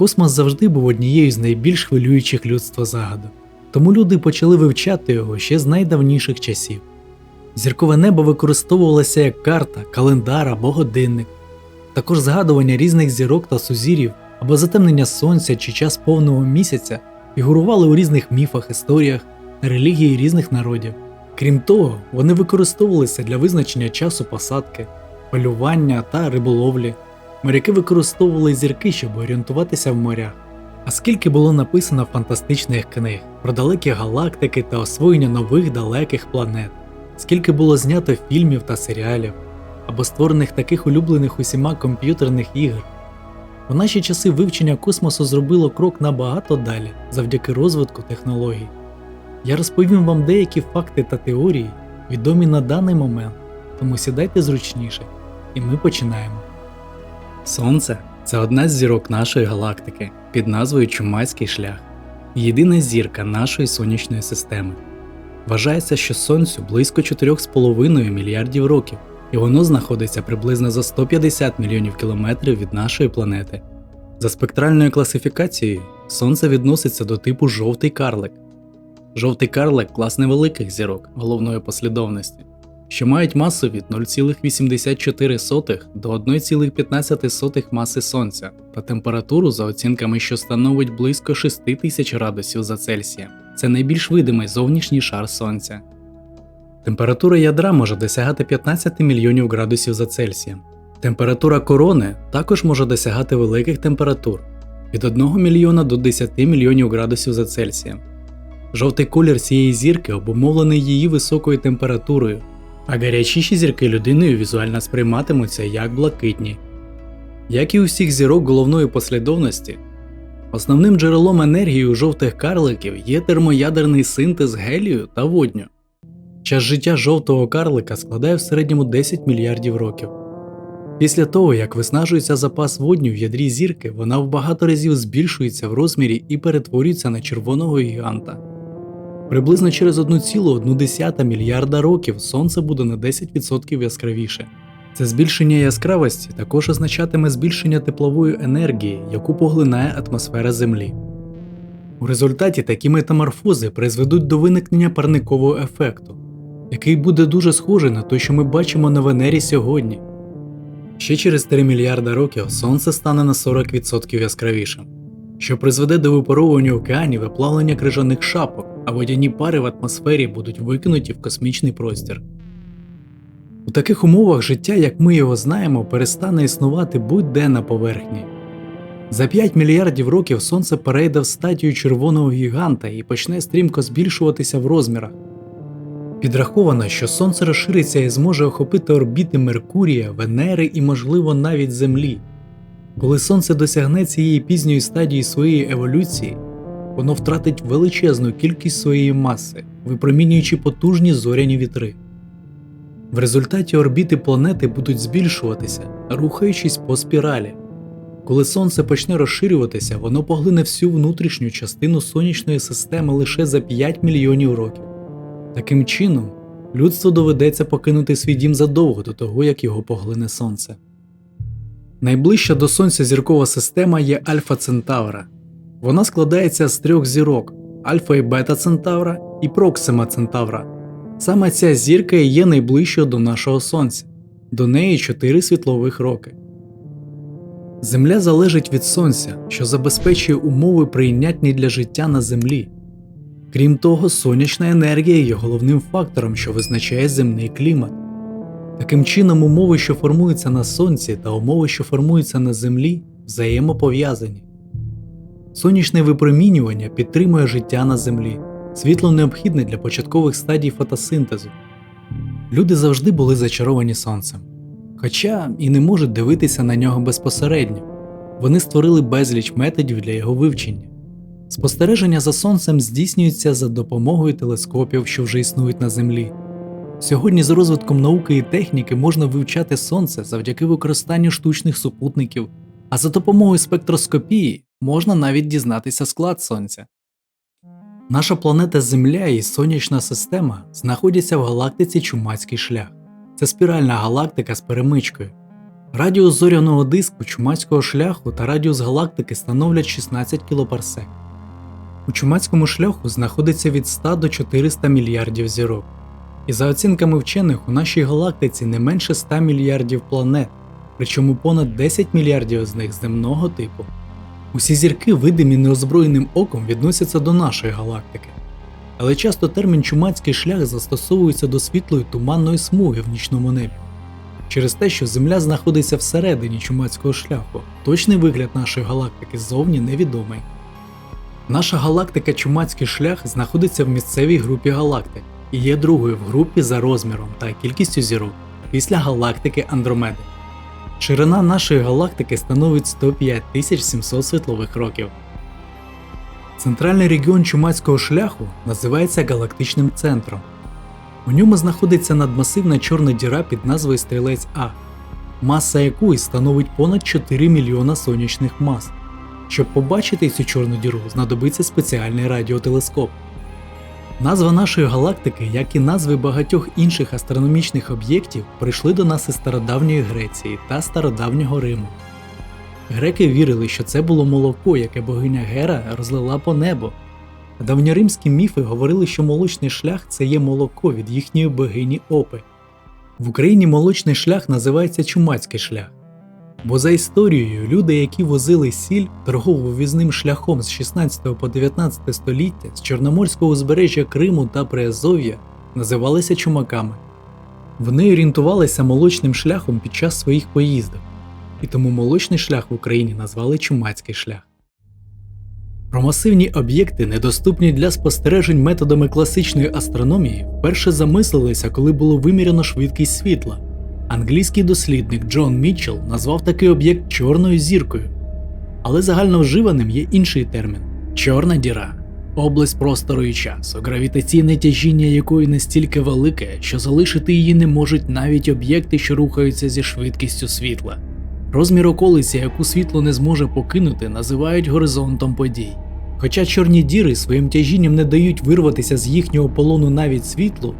Космос завжди був однією з найбільш хвилюючих людства загадок, тому люди почали вивчати його ще з найдавніших часів. Зіркове небо використовувалося як карта, календар або годинник, також згадування різних зірок та сузір'їв або затемнення сонця чи час повного місяця фігурували у різних міфах, історіях та релігії різних народів. Крім того, вони використовувалися для визначення часу посадки, полювання та риболовлі. Моряки використовували зірки, щоб орієнтуватися в морях. А скільки було написано фантастичних книг про далекі галактики та освоєння нових далеких планет, скільки було знято фільмів та серіалів, або створених таких улюблених усіма комп'ютерних ігор. У наші часи вивчення космосу зробило крок набагато далі завдяки розвитку технологій. Я розповім вам деякі факти та теорії, відомі на даний момент, тому сідайте зручніше, і ми починаємо. Сонце це одна з зірок нашої галактики під назвою Чумацький шлях, єдина зірка нашої сонячної системи. Вважається, що Сонцю близько 4,5 мільярдів років, і воно знаходиться приблизно за 150 мільйонів кілометрів від нашої планети. За спектральною класифікацією, Сонце відноситься до типу жовтий карлик. Жовтий карлик клас невеликих зірок головної послідовності, що мають масу від 0,84 до 1,15 маси Сонця та температуру за оцінками, що становить близько 6000 градусів за Цельсієм. Це найбільш видимий зовнішній шар Сонця. Температура ядра може досягати 15 мільйонів градусів за Цельсієм. Температура корони також може досягати великих температур від 1 мільйона до 10 мільйонів градусів за Цельсієм. Жовтий колір цієї зірки обумовлений її високою температурою, а гарячіші зірки людиною візуально сприйматимуться як блакитні. Як і у всіх зірок головної послідовності, основним джерелом енергії у жовтих карликів є термоядерний синтез гелію та водню. Час життя жовтого карлика складає в середньому 10 мільярдів років. Після того, як виснажується запас водню в ядрі зірки, вона в багато разів збільшується в розмірі і перетворюється на червоного гіганта. Приблизно через 1,1 мільярда років Сонце буде на 10% яскравіше. Це збільшення яскравості також означатиме збільшення теплової енергії, яку поглинає атмосфера Землі. У результаті такі метаморфози призведуть до виникнення парникового ефекту, який буде дуже схожий на той, що ми бачимо на Венері сьогодні. Ще через 3 мільярда років Сонце стане на 40% яскравішим, що призведе до випаровування океанів і плавлення крижаних шапок, а водяні пари в атмосфері будуть викинуті в космічний простір. У таких умовах життя, як ми його знаємо, перестане існувати будь-де на поверхні. За 5 мільярдів років Сонце перейде в стадію червоного гіганта і почне стрімко збільшуватися в розмірах. Підраховано, що Сонце розшириться і зможе охопити орбіти Меркурія, Венери і, можливо, навіть Землі. Коли Сонце досягне цієї пізньої стадії своєї еволюції, воно втратить величезну кількість своєї маси, випромінюючи потужні зоряні вітри. В результаті орбіти планети будуть збільшуватися, рухаючись по спіралі. Коли Сонце почне розширюватися, воно поглине всю внутрішню частину сонячної системи лише за 5 мільйонів років. Таким чином, людству доведеться покинути свій дім задовго до того, як його поглине Сонце. Найближча до Сонця зіркова система є Альфа Центавра. Вона складається з трьох зірок Альфа і Бета Центавра і Проксима Центавра. Саме ця зірка і є найближчою до нашого Сонця, до неї 4 світлових роки. Земля залежить від Сонця, що забезпечує умови прийнятні для життя на Землі. Крім того, сонячна енергія є головним фактором, що визначає земний клімат. Таким чином, умови, що формуються на Сонці, та умови, що формуються на Землі, взаємопов'язані. Сонячне випромінювання підтримує життя на Землі, світло необхідне для початкових стадій фотосинтезу. Люди завжди були зачаровані сонцем, хоча і не можуть дивитися на нього безпосередньо. Вони створили безліч методів для його вивчення. Спостереження за сонцем здійснюється за допомогою телескопів, що вже існують на Землі. Сьогодні з розвитком науки і техніки можна вивчати сонце завдяки використанню штучних супутників, а за допомогою спектроскопії можна навіть дізнатися склад сонця. Наша планета Земля і сонячна система знаходяться в галактиці Чумацький шлях. Це спіральна галактика з перемичкою. Радіус зоряного диску чумацького шляху та радіус галактики становлять 16 кілопарсек. У чумацькому шляху знаходиться від 100 до 400 мільярдів зірок. І за оцінками вчених, у нашій галактиці не менше 100 мільярдів планет, причому понад 10 мільярдів з них земного типу. Усі зірки, видимі неозброєним оком, відносяться до нашої галактики. Але часто термін чумацький шлях застосовується до світлої туманної смуги в нічному небі. Через те, що Земля знаходиться всередині чумацького шляху, точний вигляд нашої галактики ззовні невідомий. Наша галактика Чумацький шлях знаходиться в місцевій групі галактик і є другою в групі за розміром та кількістю зірок після галактики Андромеди. Ширина нашої галактики становить 105 700 світлових років. Центральний регіон Чумацького шляху називається галактичним центром. У ньому знаходиться надмасивна чорна діра під назвою Стрілець А, маса якої становить понад 4 мільйона сонячних мас. Щоб побачити цю чорну діру, знадобиться спеціальний радіотелескоп. Назва нашої галактики, як і назви багатьох інших астрономічних об'єктів, прийшли до нас із стародавньої Греції та стародавнього Риму. Греки вірили, що це було молоко, яке богиня Гера розлила по небу. Давньоримські міфи говорили, що молочний шлях це є молоко від їхньої богині Опи. В Україні молочний шлях називається Чумацький шлях. Бо за історією, люди, які возили сіль торгово-візним шляхом з 16 по 19 століття з Чорноморського узбережжя Криму та Приазов'я, називалися чумаками. Вони орієнтувалися молочним шляхом під час своїх поїздок, і тому молочний шлях в Україні назвали Чумацький шлях. Про масивні об'єкти, недоступні для спостережень методами класичної астрономії, вперше замислилися, коли було виміряно швидкість світла. Англійський дослідник Джон Мітчелл назвав такий об'єкт чорною зіркою. Але загально вживаним є інший термін чорна діра, область простору і часу, гравітаційне тяжіння якої настільки велике, що залишити її не можуть навіть об'єкти, що рухаються зі швидкістю світла. Розмір околиці, яку світло не зможе покинути, називають горизонтом подій. Хоча чорні діри своїм тяжінням не дають вирватися з їхнього полону навіть світлу,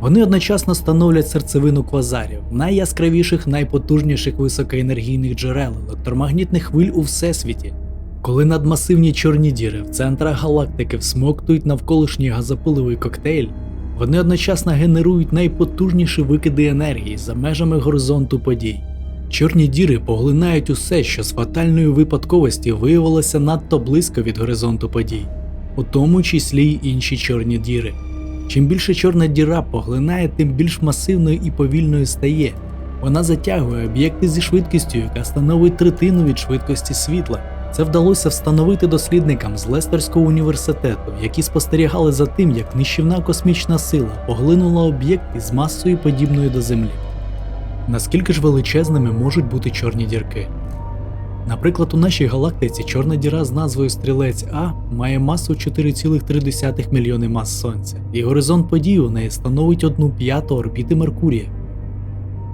вони одночасно становлять серцевину квазарів, найяскравіших, найпотужніших високоенергійних джерел електромагнітних хвиль у всесвіті. Коли надмасивні чорні діри в центрах галактики всмоктують навколишній газопиловий коктейль, вони одночасно генерують найпотужніші викиди енергії за межами горизонту подій. Чорні діри поглинають усе, що з фатальної випадковості виявилося надто близько від горизонту подій, у тому числі й інші чорні діри. Чим більше чорна діра поглинає, тим більш масивною і повільною стає. Вона затягує об'єкти зі швидкістю, яка становить третину від швидкості світла. Це вдалося встановити дослідникам з Лестерського університету, які спостерігали за тим, як нищівна космічна сила поглинула об'єкт із масою подібною до Землі. Наскільки ж величезними можуть бути чорні дірки? Наприклад, у нашій галактиці чорна діра з назвою Стрілець А має масу 4,3 мільйони мас Сонця, і горизонт подій у неї становить одну п'яту орбіти Меркурія.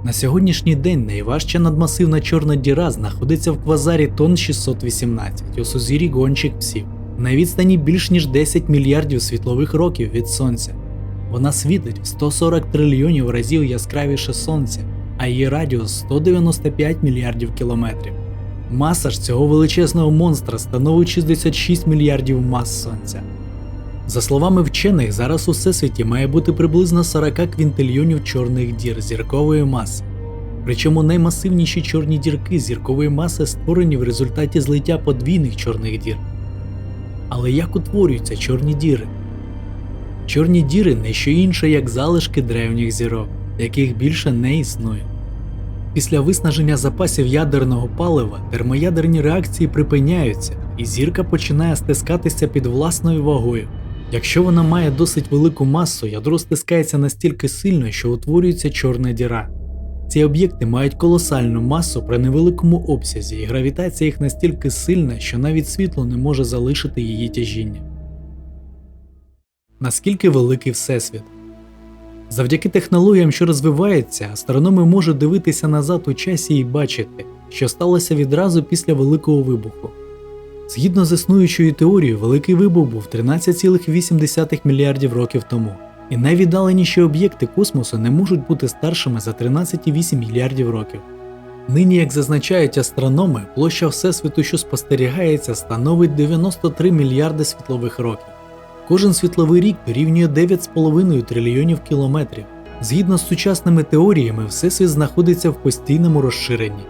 На сьогоднішній день найважча надмасивна чорна діра знаходиться в квазарі Тон 618 у сузір'ї гончих псів, на відстані більш ніж 10 мільярдів світлових років від Сонця. Вона світить в 140 трильйонів разів яскравіше Сонця, а її радіус 195 мільярдів кілометрів. Маса ж цього величезного монстра становить 66 мільярдів мас Сонця. За словами вчених, зараз у всесвіті має бути приблизно 40 квінтильйонів чорних дір зіркової маси. Причому наймасивніші чорні дірки зіркової маси створені в результаті злиття подвійних чорних дір. Але як утворюються чорні діри? Чорні діри не що інше, як залишки древніх зірок, яких більше не існує. Після виснаження запасів ядерного палива термоядерні реакції припиняються, і зірка починає стискатися під власною вагою. Якщо вона має досить велику масу, ядро стискається настільки сильно, що утворюється чорна діра. Ці об'єкти мають колосальну масу при невеликому обсязі, і гравітація їх настільки сильна, що навіть світло не може залишити її тяжіння. Наскільки великий Всесвіт? Завдяки технологіям, що розвиваються, астрономи можуть дивитися назад у часі і бачити, що сталося відразу після Великого вибуху. Згідно з існуючою теорією, Великий вибух був 13,8 мільярдів років тому, і найвіддаленіші об'єкти космосу не можуть бути старшими за 13,8 мільярдів років. Нині, як зазначають астрономи, площа Всесвіту, що спостерігається, становить 93 мільярди світлових років. Кожен світловий рік дорівнює 9,5 трильйонів кілометрів. Згідно з сучасними теоріями, Всесвіт знаходиться в постійному розширенні.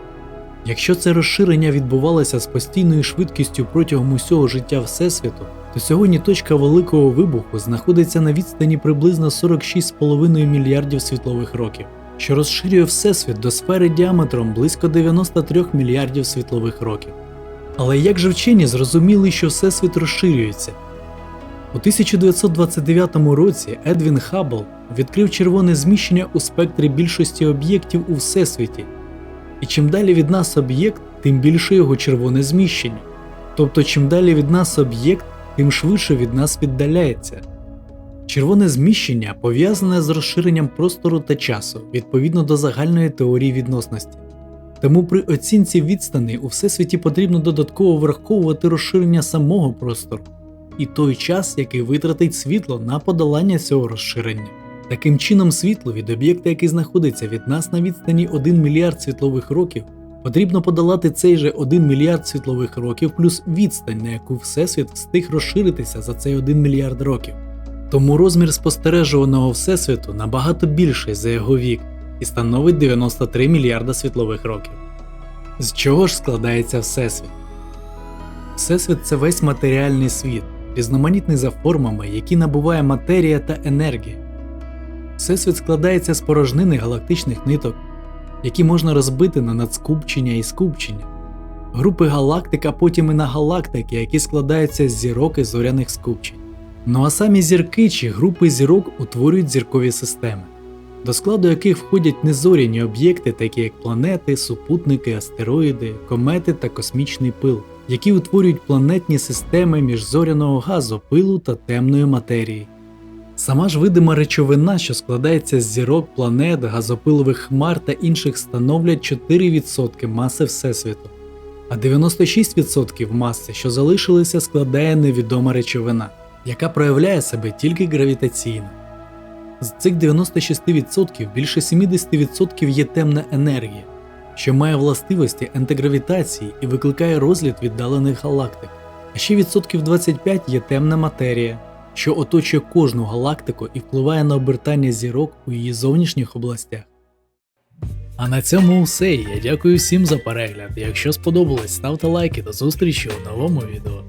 Якщо це розширення відбувалося з постійною швидкістю протягом усього життя Всесвіту, то сьогодні точка великого вибуху знаходиться на відстані приблизно 46,5 мільярдів світлових років, що розширює Всесвіт до сфери діаметром близько 93 мільярдів світлових років. Але як же вчені зрозуміли, що Всесвіт розширюється? У 1929 році Едвін Хаббл відкрив червоне зміщення у спектрі більшості об'єктів у Всесвіті. І чим далі від нас об'єкт, тим більше його червоне зміщення. Тобто, чим далі від нас об'єкт, тим швидше від нас віддаляється. Червоне зміщення пов'язане з розширенням простору та часу відповідно до загальної теорії відносності. Тому при оцінці відстаней у всесвіті потрібно додатково враховувати розширення самого простору і той час, який витратить світло на подолання цього розширення. Таким чином, світло від об'єкта, який знаходиться від нас на відстані 1 мільярд світлових років, потрібно подолати цей же 1 мільярд світлових років плюс відстань, на яку Всесвіт встиг розширитися за цей 1 мільярд років. Тому розмір спостережуваного Всесвіту набагато більший за його вік і становить 93 мільярда світлових років. З чого ж складається Всесвіт? Всесвіт це весь матеріальний світ, різноманітний за формами, які набуває матерія та енергія. Всесвіт складається з порожнини галактичних ниток, які можна розбити на надскупчення і скупчення, групи галактик, а потім і на галактики, які складаються з зірок і зоряних скупчень. Ну а самі зірки чи групи зірок утворюють зіркові системи, до складу яких входять незоряні об'єкти, такі як планети, супутники, астероїди, комети та космічний пил, які утворюють планетні системи міжзоряного газу, пилу та темної матерії. Сама ж видима речовина, що складається з зірок, планет, газопилових хмар та інших, становлять 4% маси Всесвіту, а 96% маси, що залишилися, складає невідома речовина, яка проявляє себе тільки гравітаційно. З цих 96% більше 70% є темна енергія, що має властивості антигравітації і викликає розліт віддалених галактик, а ще відсотків 25 є темна матерія що оточує кожну галактику і впливає на обертання зірок у її зовнішніх областях. А на цьому все. Я дякую всім за перегляд. Якщо сподобалось, ставте лайки до зустрічі у новому відео.